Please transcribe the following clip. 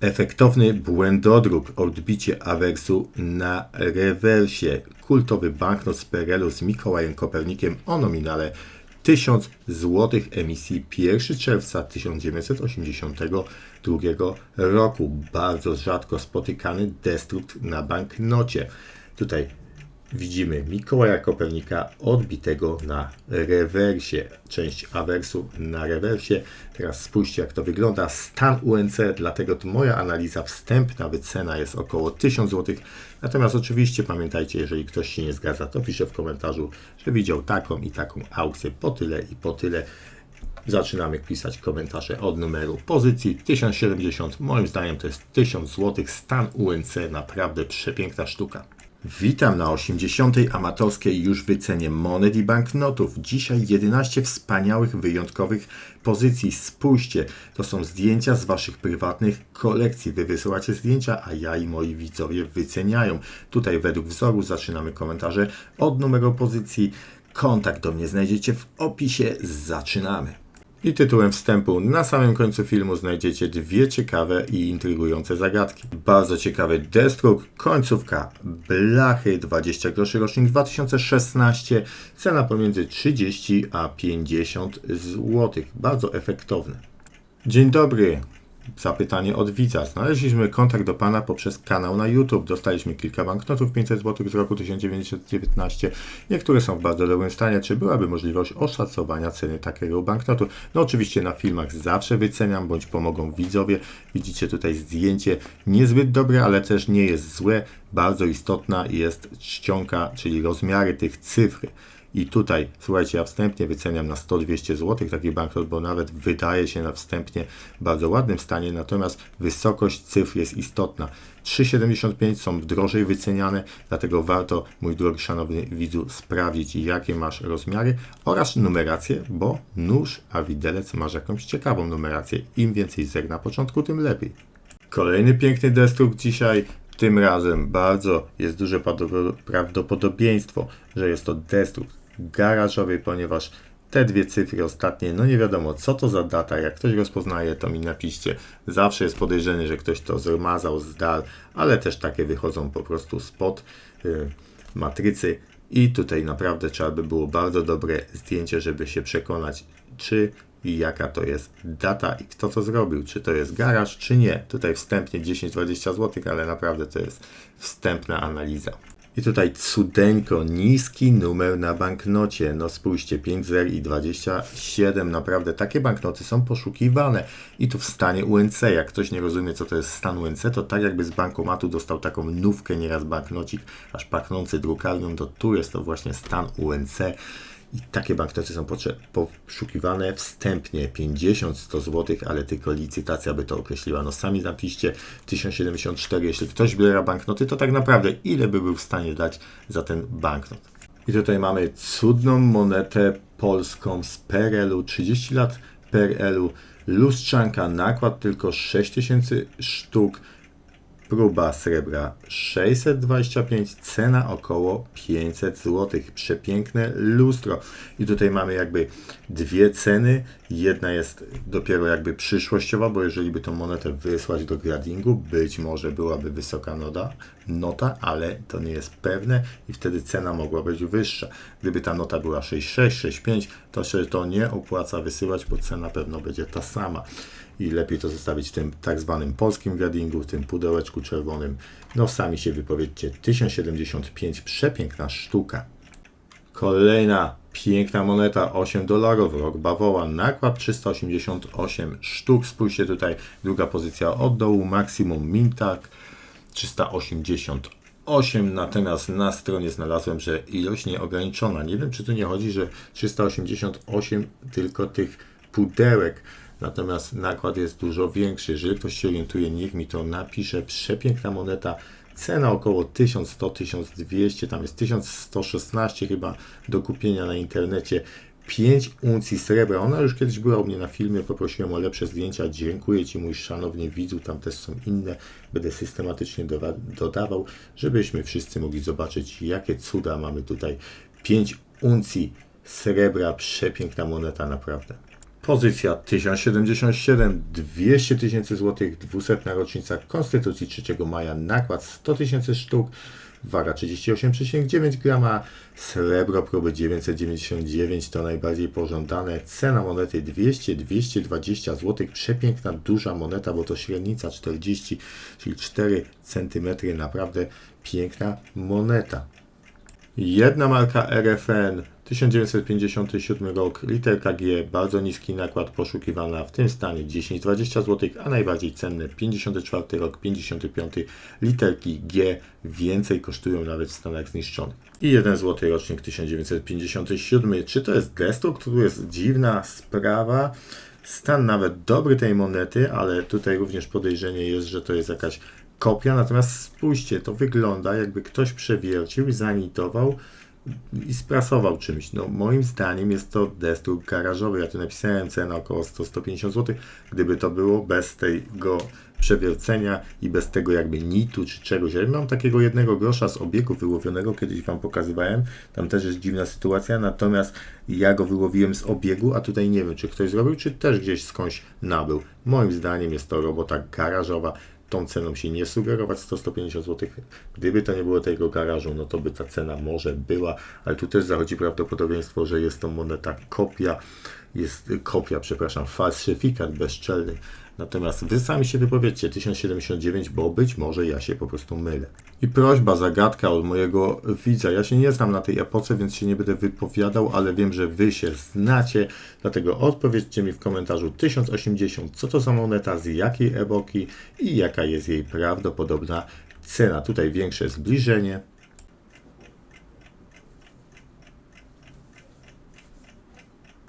Efektowny błędodruk, odbicie awersu na rewersie. Kultowy banknot z PRL-u z Mikołajem Kopernikiem o nominale 1000 zł emisji 1 czerwca 1982 roku. Bardzo rzadko spotykany destrukt na banknocie. Tutaj widzimy Mikołaja Kopernika odbitego na rewersie. Część awersu na rewersie. Teraz spójrzcie jak to wygląda. Stan UNC, dlatego to moja analiza wstępna wycena jest około 1000 zł. Natomiast oczywiście pamiętajcie, jeżeli ktoś się nie zgadza, to pisze w komentarzu, że widział taką i taką aukcję po tyle i po tyle. Zaczynamy pisać komentarze od numeru pozycji 1070. Moim zdaniem to jest 1000 zł. Stan UNC, naprawdę przepiękna sztuka. Witam na 80. amatorskiej już wycenie monet i banknotów. Dzisiaj 11 wspaniałych, wyjątkowych pozycji. Spójrzcie, to są zdjęcia z Waszych prywatnych kolekcji. Wy wysyłacie zdjęcia, a ja i moi widzowie wyceniają. Tutaj według wzoru zaczynamy komentarze od numeru pozycji. Kontakt do mnie znajdziecie w opisie. Zaczynamy. I tytułem wstępu na samym końcu filmu znajdziecie dwie ciekawe i intrygujące zagadki. Bardzo ciekawy Deathstroke, końcówka blachy, 20 groszy rocznik 2016, cena pomiędzy 30 a 50 zł. Bardzo efektowne. Dzień dobry, Zapytanie od widza. Znaleźliśmy kontakt do Pana poprzez kanał na YouTube. Dostaliśmy kilka banknotów 500 zł z roku 1919. Niektóre są w bardzo dobrym stanie. Czy byłaby możliwość oszacowania ceny takiego banknotu? No oczywiście na filmach zawsze wyceniam, bądź pomogą widzowie. Widzicie tutaj zdjęcie niezbyt dobre, ale też nie jest złe. Bardzo istotna jest czcionka, czyli rozmiary tych cyfr. I tutaj, słuchajcie, ja wstępnie wyceniam na 100-200 zł taki banknot, bo nawet wydaje się na wstępnie bardzo ładnym stanie, natomiast wysokość cyfr jest istotna. 3,75 są drożej wyceniane, dlatego warto, mój drogi szanowny widzu, sprawdzić jakie masz rozmiary oraz numerację, bo nóż, a widelec masz jakąś ciekawą numerację. Im więcej zer na początku, tym lepiej. Kolejny piękny destruk dzisiaj. Tym razem bardzo jest duże prawdopodobieństwo, że jest to destrukt garażowej, ponieważ te dwie cyfry ostatnie, no nie wiadomo co to za data, jak ktoś rozpoznaje, to mi napiszcie. Zawsze jest podejrzenie, że ktoś to zmazał z dal, ale też takie wychodzą po prostu spod y, matrycy i tutaj naprawdę trzeba by było bardzo dobre zdjęcie, żeby się przekonać, czy i jaka to jest data i kto to zrobił, czy to jest garaż, czy nie. Tutaj wstępnie 10-20 zł, ale naprawdę to jest wstępna analiza. I tutaj cudeńko, niski numer na banknocie. No spójrzcie, 5 zer i 27. Naprawdę takie banknoty są poszukiwane. I tu w stanie UNC. Jak ktoś nie rozumie, co to jest stan UNC, to tak jakby z bankomatu dostał taką nówkę nieraz banknocik, aż pachnący drukarnią, to tu jest to właśnie stan UNC. I takie banknoty są poszukiwane. Wstępnie 50-100 zł, ale tylko licytacja by to określiła. No sami napiszcie 1074, jeśli ktoś biera banknoty, to tak naprawdę ile by był w stanie dać za ten banknot. I tutaj mamy cudną monetę polską z PRL-u, 30 lat PRL-u, lustrzanka, nakład tylko 6000 sztuk, Próba srebra 625, cena około 500 zł. Przepiękne lustro. I tutaj mamy jakby dwie ceny. Jedna jest dopiero jakby przyszłościowa, bo jeżeli by tą monetę wysłać do gradingu, być może byłaby wysoka nota, nota, ale to nie jest pewne i wtedy cena mogła być wyższa. Gdyby ta nota była 6,6, 6,5, to się to nie opłaca wysyłać, bo cena pewno będzie ta sama i lepiej to zostawić w tym tak zwanym polskim gradingu, w tym pudełeczku czerwonym. No sami się wypowiedzcie, 1075, przepiękna sztuka. Kolejna piękna moneta, 8 dolarów, rok bawoła, nakład 388 sztuk. Spójrzcie tutaj, druga pozycja od dołu, maksimum mintak 388 natomiast na stronie znalazłem, że ilość nieograniczona. Nie wiem, czy tu nie chodzi, że 388 tylko tych pudełek natomiast nakład jest dużo większy. Jeżeli ktoś się orientuje, niech mi to napisze. Przepiękna moneta. Cena około 1100-1200, tam jest 1116 chyba do kupienia na internecie. 5 uncji srebra. Ona już kiedyś była u mnie na filmie, poprosiłem o lepsze zdjęcia. Dziękuję Ci, mój szanowny widzu. Tam też są inne. Będę systematycznie dodawał, żebyśmy wszyscy mogli zobaczyć, jakie cuda mamy tutaj. 5 uncji srebra. Przepiękna moneta, naprawdę. Pozycja 1077, 200 tysięcy złotych, 200 rocznica Konstytucji 3 maja, nakład 100 tysięcy sztuk, waga 38,9 grama, srebro próby 999 to najbardziej pożądane, cena monety 200-220 zł, przepiękna, duża moneta, bo to średnica 40, czyli 4 cm, naprawdę piękna moneta. Jedna marka RFN 1957 rok, literka G, bardzo niski nakład poszukiwana, w tym stanie 10-20 zł, a najbardziej cenne 54 rok, 55 literki G, więcej kosztują nawet w Stanach zniszczonych. I 1 zł rocznik 1957. Czy to jest destrukt? Tu jest dziwna sprawa. Stan nawet dobry tej monety, ale tutaj również podejrzenie jest, że to jest jakaś kopia. Natomiast spójrzcie, to wygląda jakby ktoś przewiercił zanitował i sprasował czymś. No, moim zdaniem jest to destruk garażowy. Ja tu napisałem cenę około 100-150 zł. Gdyby to było bez tego przewiercenia i bez tego jakby nitu czy czegoś. Ja mam takiego jednego grosza z obiegu wyłowionego, kiedyś Wam pokazywałem. Tam też jest dziwna sytuacja, natomiast ja go wyłowiłem z obiegu, a tutaj nie wiem, czy ktoś zrobił, czy też gdzieś skądś nabył. Moim zdaniem jest to robota garażowa tą ceną się nie sugerować 100-150 zł. Gdyby to nie było tego garażu, no to by ta cena może była, ale tu też zachodzi prawdopodobieństwo, że jest to moneta kopia, jest kopia, przepraszam, falsyfikat bezczelny. Natomiast wy sami się wypowiedzcie 1079, bo być może ja się po prostu mylę. I prośba, zagadka od mojego widza. Ja się nie znam na tej epoce, więc się nie będę wypowiadał, ale wiem, że wy się znacie. Dlatego odpowiedzcie mi w komentarzu 1080, co to za moneta, z jakiej epoki i jaka jest jej prawdopodobna cena. Tutaj większe zbliżenie.